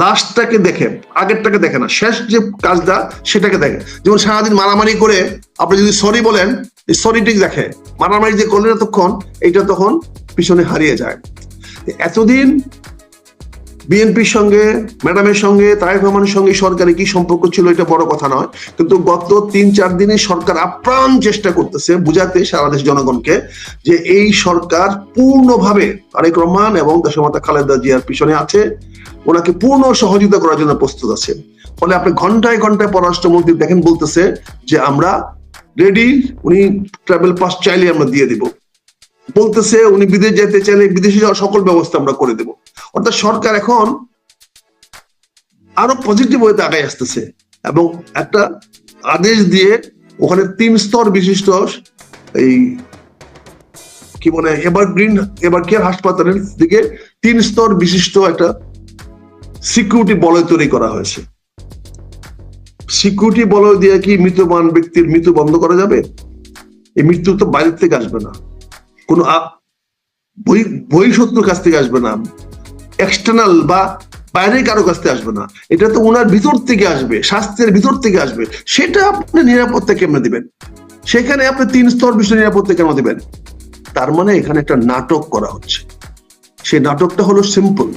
লাস্টটাকে দেখে, আগেরটাকে দেখে না। শেষ যে কাজটা, সেটাকে দেখে। যেমন সারাদিন মারামারি করে আপনি যদি সরি বলেন সরিটিক দেখে। মারামারি যে করলেন তখন এইটা তখন পিছনে হারিয়ে যায়। এতদিন বিএনপির সঙ্গে, ম্যাডামের সঙ্গে, তারেক রহমানের সঙ্গে সরকারের কি সম্পর্ক ছিল, এটা বড় কথা নয়। কিন্তু গত তিন, চার দিনে সরকার আপ্রাণ চেষ্টা করতেছে বুঝাতে সারা দেশ জনগণকে যে এই সরকার পূর্ণভাবে তারেক রহমান এবং দেশমাতা খালেদা জিয়ার পিছনে আছে। ওনাকে পূর্ণ সহযোগিতা করার জন্য প্রস্তুত আছে। ফলে আপনি ঘন্টায় ঘন্টায় পররাষ্ট্রমন্ত্রী দেখেন বলতেছে যে আমরা রেডি উনি ট্রাভেল পাস চাইলে আমরা দিয়ে দিব। বলতেছে উনি বিদেশ যেতে চাইলে বিদেশে যাওয়ার সকল ব্যবস্থা আমরা করে দেব। অর্থাৎ সরকার এখন আরও পজিটিভ ওয়েতে আগায় আসতেছে এবং একটা আদেশ দিয়ে ওখানে তিন স্তর বিশিষ্ট এই কি বলে এবার গ্রিন এবার কেয়ার হাসপাতালের দিকে তিন স্তর বিশিষ্ট একটা সিকিউরিটি বলয় তৈরি করা হয়েছে। সিকিউরিটি বলয় দিয়ে কি মৃত্যুবান ব্যক্তির মৃত্যু বন্ধ করা যাবে? এই মৃত্যু তো বাইরের থেকে আসবে না। কোনো বহিঃশত্রুর কাছ থেকে আসবে না। এক্সটার্নাল বা বাইরের কারও কাছ থেকে আসবে না। এটা তো ওনার ভিতর থেকে আসবে স্বাস্থ্যের ভিতর থেকে আসবে। সেটা আপনি নিরাপত্তা কেমনে দিবেন? সেখানে আপনি তিন স্তর বিষয় নিরাপত্তা কেন দিবেন? তার মানে এখানে একটা নাটক করা হচ্ছে। সেই নাটকটা হলো সিম্পল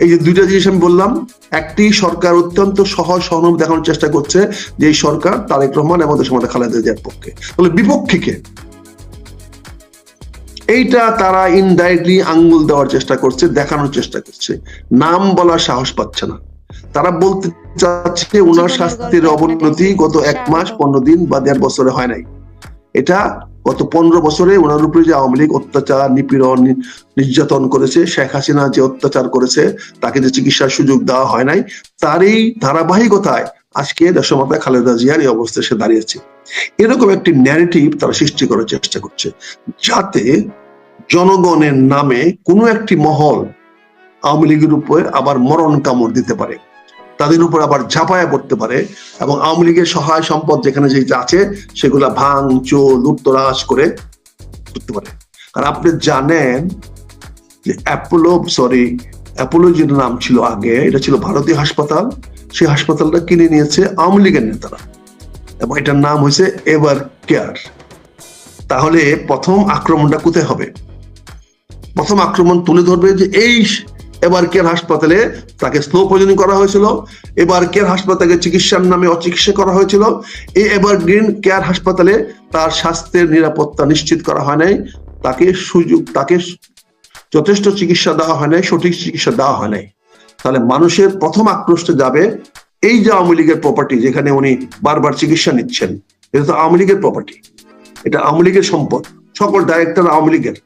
এই যে দুইটা জিনিস আমি বললাম একটি সরকার অত্যন্ত সহজ সহনব দেখানোর চেষ্টা করছে যে এই সরকার তারেক রহমান এবং দেশমাতা খালেদা জিয়ার পক্ষে। তাহলে বিপক্ষে কে? এইটা তারা ইনডাইরেক্টলি আঙ্গুল দেওয়ার চেষ্টা করছে দেখানোর চেষ্টা করছে। নাম বলার সাহস পাচ্ছে না। তারা বলতে চাচ্ছে ওনার স্বাস্থ্যের অবনতি গত এক মাস পনেরো দিন বা দেড় বছরে হয় নাই। এটা গত পনেরো বছরে ওনার উপরে যে আওয়ামী লীগ অত্যাচার, নিপীড়ন, নির্যাতন করেছে, শেখ হাসিনা যে অত্যাচার করেছে, তাকে যে চিকিৎসার সুযোগ দেওয়া হয় নাই তারই ধারাবাহিকতায় আজকে দেশমাতা খালেদা জিয়ার এই অবস্থায় সে দাঁড়িয়েছে। এরকম একটি ন্যারেটিভ তারা সৃষ্টি করার চেষ্টা করছে, যাতে জনগণের নামে কোনো একটি মহল আওয়ামী লীগের উপরে আবার মরণ কামড় দিতে পারে। তাদের উপর আবার ঝাঁপায়া পড়তে পারে এবং আওয়ামী লীগের সহায় সম্পদ যেখানে যে আছে, সেগুলা ভাঙ, চোর, লুটতরাজ করে করতে পারে। আর আপনি জানেন যে অ্যাপোলো সরি অ্যাপোলো যে নাম ছিল আগে, এটা ছিল ভারতীয় হাসপাতাল। সেই হাসপাতালটা কিনে নিয়েছে আওয়ামী লীগের নেতারা। এবং এটার নাম হয়েছে এভার কেয়ার তাহলে প্রথম আক্রমণটা কোথায় হবে? প্রথম আক্রমণ তুলে ধরবে যে এই এবার কেয়ার হাসপাতালে তাকে স্লো পয়জনিং করা হয়েছিল? এবার কেয়ার হাসপাতালে চিকিৎসার নামে অচিকিৎসা করা হয়েছিল? এই এবার গ্রিন কেয়ার হাসপাতালে তার স্বাস্থ্যের নিরাপত্তা নিশ্চিত করা হয় নাই। তাকে সুযোগ, তাকে যথেষ্ট চিকিৎসা দেওয়া হয় নাই, সঠিক চিকিৎসা দেওয়া হয় নাই। তাহলে মানুষের প্রথম আক্রোশটা যাবে এই যে আওয়ামী লীগের প্রপার্টি যেখানে উনি বারবার চিকিৎসা নিচ্ছেন, এটা তো আওয়ামী লীগের প্রপার্টি এটা আওয়ামী লীগের সম্পদ। সকল ডাইরেক্টর আওয়ামী লীগের।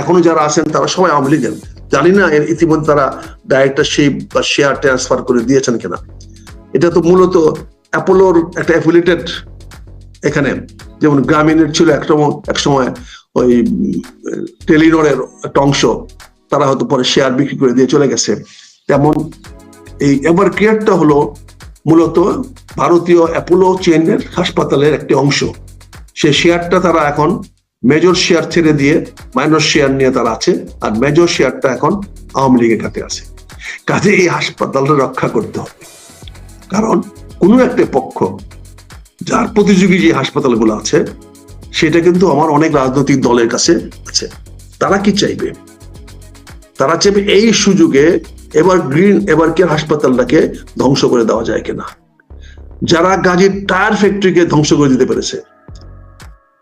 এখনও যারা আছেন তারা সবাই আওয়ামী লীগের। জানি না এর ইতিমধ্যে তারা ডাইরেক্টরশিপ বা শেয়ার ট্রান্সফার করে দিয়েছেন কিনা। এটা তো মূলত অ্যাপোলোর একটা অ্যাফিলিয়েটেড এখানে। যেমন গ্রামীণের ছিল এক সময় এক সময় ওই টেলিনরের একটা অংশ, তারা হয়তো পরে শেয়ার বিক্রি করে দিয়ে চলে গেছে। তেমন এই এভার কেয়ারটা হলো মূলত ভারতীয় অ্যাপোলো চেনের হাসপাতালের একটি অংশ। সেই শেয়ারটা তারা এখন মেজর শেয়ার ছেড়ে দিয়ে মাইনর শেয়ার নিয়ে তারা আছে, আর মেজর শেয়ারটা এখন আওয়ামী লীগের কাছে আছে। কাজে এই হাসপাতালটা রক্ষা করতে হবে। কারণ কোনো একটা পক্ষ যার প্রতিযোগী যে হাসপাতালগুলো আছে, সেটা কিন্তু আমার অনেক রাজনৈতিক দলের কাছে আছে। তারা কি চাইবে? তারা চাইবে এই সুযোগে এবার গ্রিন এবার কেয়ার হাসপাতালটাকে ধ্বংস করে দেওয়া যায় কিনা? যারা গাজীর টায়ার ফ্যাক্টরিকে ধ্বংস করে দিতে পেরেছে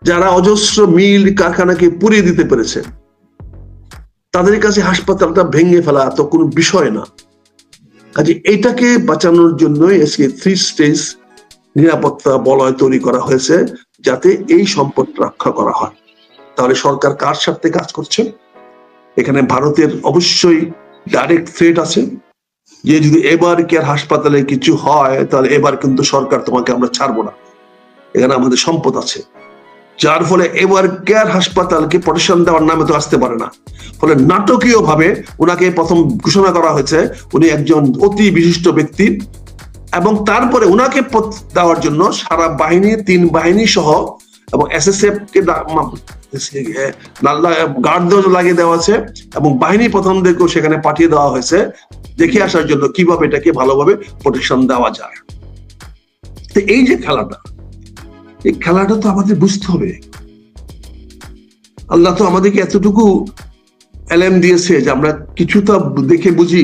যারা অজস্র মিল কারখানাকে পুড়িয়ে দিতে পেরেছে, তাদের কাছে হাসপাতালটা ভেঙে ফেলা তো কোনো বিষয় না। কাজে এটাকে বাঁচানোর জন্যই আজকে থ্রি স্টেজ নিরাপত্তা বলয় তৈরি করা হয়েছে, যাতে এই সম্পদ রক্ষা করা হয়। তাহলে সরকার কার স্বার্থে কাজ করছে? এখানে ভারতের অবশ্যই ডাইরেক্ট থ্রেট আছে। যে যদি এবার কেয়ার হাসপাতালে কিছু হয়, তাহলে এবার কিন্তু সরকার তোমাকে আমরা ছাড়বো না। এখানে আমাদের সম্পদ আছে। যার ফলে এবার কেয়ার হাসপাতালকে প্রটেকশন দেওয়ার নামে তো আসতে পারে না। ফলে নাটকীয় ভাবে ওনাকে প্রথম ঘোষণা করা হয়েছে, উনি একজন অতি বিশিষ্ট ব্যক্তি এবং তারপরে ওনাকে দেওয়ার জন্য সারা বাহিনী, তিন বাহিনী সহ এবং এসএসএফ কে দা- মা- গার্ড লাগিয়ে দেওয়া আছে এবং বাহিনী প্রধানদেরকেও সেখানে পাঠিয়ে দেওয়া হয়েছে। দেখে আসার জন্য কীভাবে এটাকে ভালোভাবে প্রোটেকশন দেওয়া যায়। তো এই যে খেলাটা এই খেলাটা তো আমাদের বুঝতে হবে। আল্লাহ তো আমাদেরকে এতটুকু অ্যালার্ম দিয়েছে যে আমরা কিছুটা দেখে বুঝি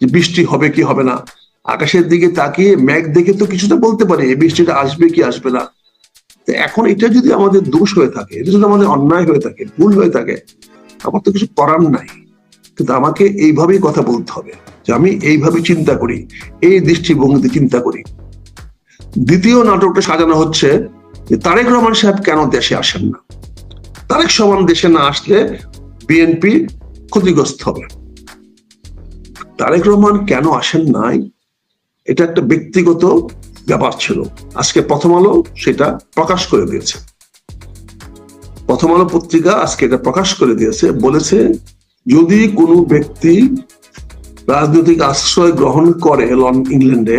যে বৃষ্টি হবে কি হবে না। আকাশের দিকে তাকিয়ে, মেঘ দেখে তো কিছুটা বলতে পারি এই বৃষ্টিটা আসবে কি আসবে না। তো এখন এটা যদি আমাদের দোষ হয়ে থাকে, এটা যদি আমাদের অন্যায় হয়ে থাকে, ভুল হয়ে থাকে, আমার তো কিছু করার নাই। কিন্তু আমাকে এইভাবেই কথা বলতে হবে যে আমি এইভাবে চিন্তা করি, এই দৃষ্টিভঙ্গিতে চিন্তা করি। দ্বিতীয় নাটকটা সাজানো হচ্ছে যে তারেক রহমান সাহেব কেন দেশে আসেন না? তারেক সমান দেশে না আসলে বিএনপি ক্ষতিগ্রস্ত হবে। তারেক রহমান কেন আসেন নাই? এটা একটা ব্যক্তিগত ব্যাপার ছিল। আজকে প্রথম আলো সেটা প্রকাশ করে দিয়েছে। প্রথম আলো পত্রিকা আজকে এটা প্রকাশ করে দিয়েছে, বলেছে যদি কোনো ব্যক্তি রাজনৈতিক আশ্রয় গ্রহণ করে লন ইংল্যান্ডে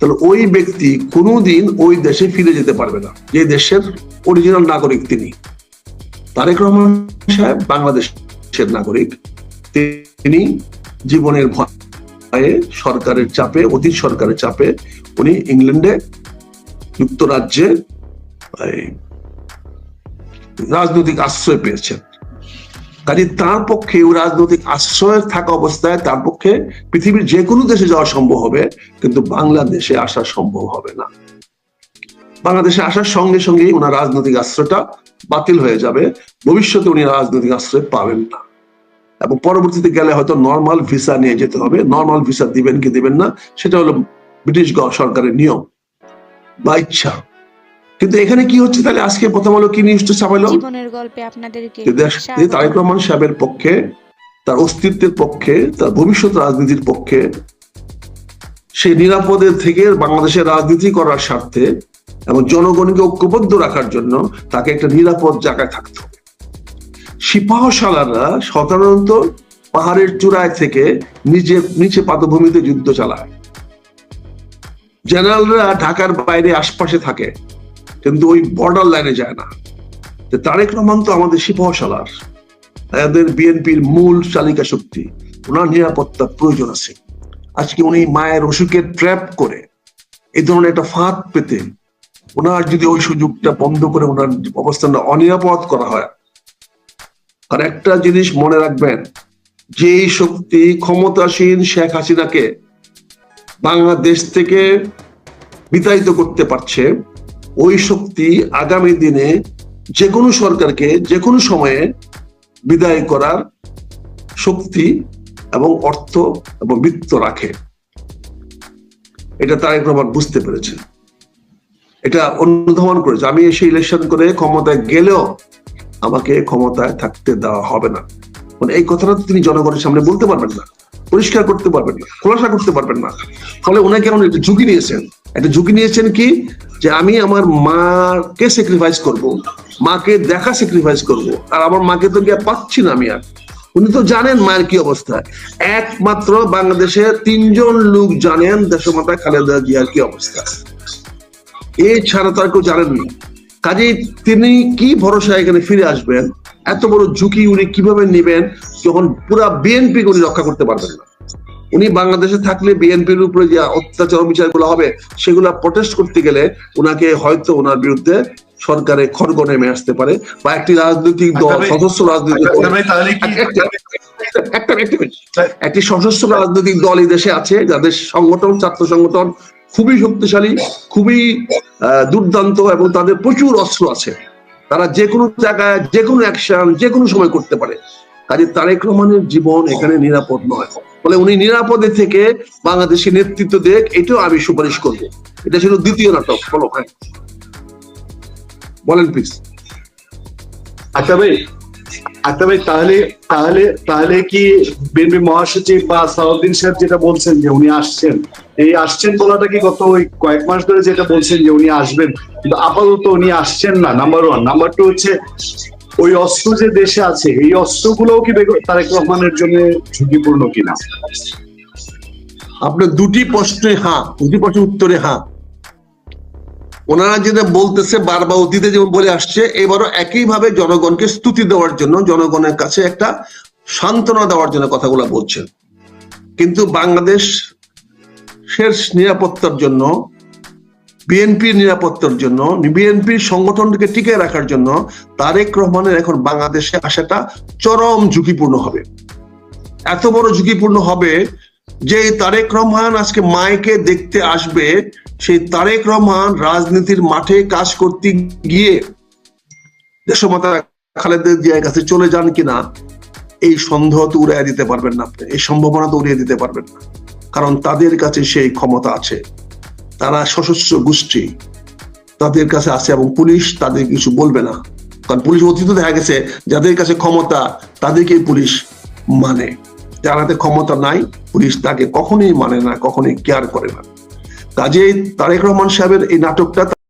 তাহলে ওই ব্যক্তি কোনোদিন ওই দেশে ফিরে যেতে পারবে না। যে দেশের অরিজিনাল নাগরিক তিনি। তারেক রহমান সাহেব বাংলাদেশের নাগরিক। তিনি জীবনের ভয়ে সরকারের চাপে, অতীত সরকারের চাপে উনি ইংল্যান্ডে যুক্তরাজ্যে রাজনৈতিক আশ্রয় পেয়েছেন। কাজে তার পক্ষে রাজনৈতিক আশ্রয় থাকা অবস্থায় তার পক্ষে পৃথিবীর যে কোনো দেশে যাওয়া সম্ভব হবে, কিন্তু বাংলাদেশে আসা সম্ভব হবে না। বাংলাদেশে আসার সঙ্গে সঙ্গেই ওনার রাজনৈতিক আশ্রয়টা বাতিল হয়ে যাবে। ভবিষ্যতে উনি রাজনৈতিক আশ্রয় পাবেন না। এবং পরবর্তীতে গেলে হয়তো নর্মাল ভিসা নিয়ে যেতে হবে। নর্মাল ভিসা দিবেন কি দিবেন না, সেটা হলো ব্রিটিশ সরকারের নিয়ম বা ইচ্ছা। কিন্তু এখানে কি হচ্ছে তাহলে? আজকে প্রথম আলো কি নিউজটা ছাপাইলো জীবনের গল্পে আপনাদেরকে তারেক রহমান সাহেবের পক্ষে তার অস্তিত্বের পক্ষে তার ভবিষ্যৎ রাজনীতির পক্ষে সে নিরাপদের থেকে বাংলাদেশের রাজনীতি করার স্বার্থে এবং জনগণকে ঐক্যবদ্ধ রাখার জন্য তাকে একটা নিরাপদ জায়গায় থাকতে হবে। সিপাহ সালাররা সাধারণত পাহাড়ের চূড়ায় থেকে নিজে নিচে পাদভূমিতে যুদ্ধ চালায়। জেনারেলরা ঢাকার বাইরে আশপাশে থাকে। কিন্তু ওই বর্ডার লাইনে যায় না। তারেক রহমান তো আমাদের সিপাহ সালার এদের বিএনপির মূল চালিকা শক্তি। ওনার নিরাপত্তা প্রয়োজন আছে। আজকে উনি মায়ের অসুখের ট্র্যাপ করে এই ধরনের একটা ফাঁদ পেতে ওনার যদি ওই সুযোগটা বন্ধ করে ওনার অবস্থানটা অনিরাপদ করা হয়। আর একটা জিনিস মনে রাখবেন যে শক্তি ক্ষমতাসীন শেখ হাসিনাকে বাংলাদেশ থেকে বিতাড়িত করতে পারছে ওই শক্তি আগামী দিনে যে কোনো সরকারকে যে কোনো সময়ে বিদায় করার শক্তি এবং অর্থ এবং বৃত্ত রাখে। এটা তারেক রহমান বুঝতে পেরেছে এটা অনুধাবন করেছে। আমি এসে ইলেকশন করে ক্ষমতায় গেলেও আমাকে ক্ষমতায় থাকতে দেওয়া হবে না। মানে এই কথাটা তিনি জনগণের সামনে বলতে পারবেন না, পরিষ্কার করতে পারবেন না, খোলাসা করতে পারবেন না। ফলে ওনাকে এমন একটা ঝুঁকি নিয়েছেন। একটা ঝুঁকি নিয়েছেন কি? যে আমি আমার মাকে স্যাক্রিফাইস করব, মাকে দেখা স্যাক্রিফাইস করব, আর আমার মাকে তো গিয়ে পাচ্ছি না আমি আর। উনি তো জানেন মায়ের কি অবস্থা। একমাত্র বাংলাদেশে তিনজন লোক জানেন দেশমাতা খালেদা জিয়ার কি অবস্থা। এছাড়া তো আর কেউ জানেন না। কাজেই তিনি কি ভরসা এখানে ফিরে আসবেন, এত বড় ঝুঁকি উনি কীভাবে নেবেন, যখন পুরা বিএনপি উনি রক্ষা করতে পারবেন না। উনি বাংলাদেশে থাকলে বিএনপির উপরে যে অত্যাচার বিচারগুলো হবে সেগুলো প্রটেস্ট করতে গেলে ওনাকে হয়তো ওনার বিরুদ্ধে সরকারে খড়গ নেমে আসতে পারে বা একটি রাজনৈতিক দল সদস্য রাজনৈতিক একটা একটি সশস্ত্র রাজনৈতিক দল এই দেশে আছে যাদের সংগঠন ছাত্র সংগঠন খুবই শক্তিশালী খুবই দুর্দান্ত এবং তাদের প্রচুর অস্ত্র আছে। তারা যে কোনো জায়গায় যে কোনো অ্যাকশন যে কোনো সময় করতে পারে। কাজে তারেক রহমানের জীবন এখানে নিরাপদ নয়। ফলে উনি নিরাপদে থেকে বাংলাদেশের নেতৃত্ব দেখ, এটাও আমি সুপারিশ করব। এটা ছিল দ্বিতীয় নাটক ফলো হ্যাঁ। বলেন প্লিজ আচ্ছা ভাই আচ্ছা ভাই, তাহলে তাহলে তাহলে কি বিএনপি মহাসচিব বা সাউদ্দিন সাহেব যেটা বলছেন যে উনি আসছেন, এই আসছেন বলাটা কি গত ওই কয়েক মাস ধরে যেটা বলছেন যে উনি আসবেন, কিন্তু আপাতত উনি আসছেন না নাম্বার ওয়ান নাম্বার টু হচ্ছে ওই অস্ত্র যে দেশে আছে, এই অস্ত্রগুলোও কি তারেক রহমানের জন্য ঝুঁকিপূর্ণ কিনা? আপনার দুটি প্রশ্নে হ্যাঁ দুটি প্রশ্নের উত্তরে হ্যাঁ ওনারা যেটা বলতেছে বারবার অতীতে যেমন বলে আসছে, এবারও একইভাবে জনগণকে স্তুতি দেওয়ার জন্য, জনগণের কাছে একটা সান্ত্বনা দেওয়ার জন্য কথাগুলো বলছেন। কিন্তু বাংলাদেশ শেষ নিরাপত্তার জন্য বিএনপির নিরাপত্তার জন্য, বিএনপির সংগঠনকে টিকে রাখার জন্য তারেক রহমানের এখন বাংলাদেশে আসাটা চরম ঝুঁকিপূর্ণ হবে। এত বড় ঝুঁকিপূর্ণ হবে যে তারেক রহমান আজকে মাইকে দেখতে আসবে, সেই তারেক রহমান রাজনীতির মাঠে কাজ করতে গিয়ে দেশমাতা খালেদা জিয়ার কাছে চলে যান কিনা, এই সন্দেহ তো উড়িয়ে দিতে পারবেন না আপনি, এই সম্ভাবনা তো উড়িয়ে দিতে পারবেন না। কারণ তাদের কাছে সেই ক্ষমতা আছে। তারা সশস্ত্র গোষ্ঠী তাদের কাছে আছে এবং পুলিশ তাদের কিছু বলবে না। কারণ পুলিশ অতীত দেখা গেছে, যাদের কাছে ক্ষমতা তাদেরকেই পুলিশ মানে। যারাতে ক্ষমতা নাই, পুলিশ তাকে কখনোই মানে না, কখনোই কেয়ার করে না। কাজেই তারেক রহমান সাহেবের এই নাটকটা